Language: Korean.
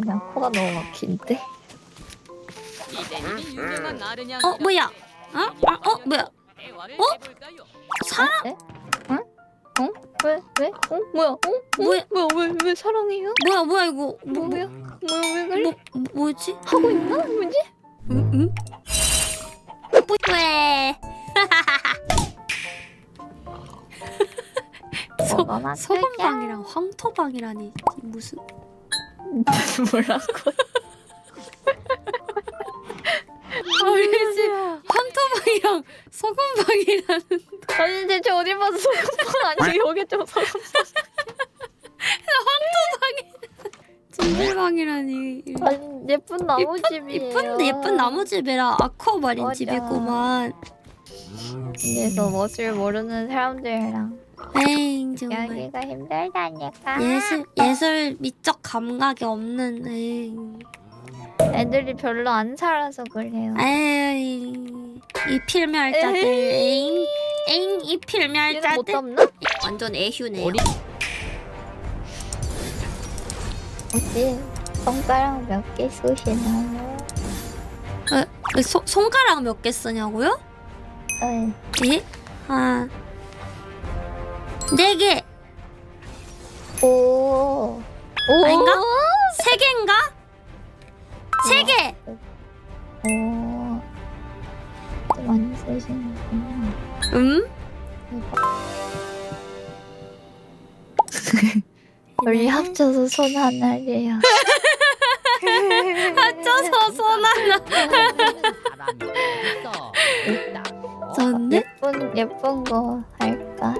그냥 코가 너무 막힌데? 어 뭐야? 어? 아, 어 뭐야? 어? 사람 네? 응? 응? 왜? 왜? 어? 뭐야? 어? 어? 뭐야? 뭐야? 왜? 왜 사랑해요? 뭐야 뭐야 이거 뭐 뭐야? 뭐야? 왜 그래? 뭐 뭐지? 하고 있나? 뭐지? 응? 응? 왜? 뭐가 막힐까? 소금방이랑 황토방이라니 이 무슨 뭐라고? 아니지 황토방이랑 소금방이라는 아니 대체 어디 봐서 소금빵 아니 여기 좀 소금빵 찜질방이라니. 아니 예쁜 나무집이에요. 예쁜 예쁜 나무집이라 아쿠아마린 맞아. 집이구만. 그래서 멋을 모르는 사람들이랑 에잉 정말 여기가 힘들다니까 예술 예술 미적 감각이 없는 에잉 애들이 별로 안 살아서 그래요 에잉 이 필멸자들 에잉 에잉 이 얘는 못 필멸자들 잡나? 완전 애휴네 어리- 혹시 손가락 몇 개 쏘시나요? 어, 소, 손가락 몇 개 쓰냐고요? 네. 예? 아. 네 개. 오. 오. 아닌가? 세 개인가? 세 개. 오. 좀 많이 쓰시는구나. 음? 우리 합쳐서 손 하나래요. 합쳐서 손 하나. 좋네? 예쁜 예쁜 거 할까?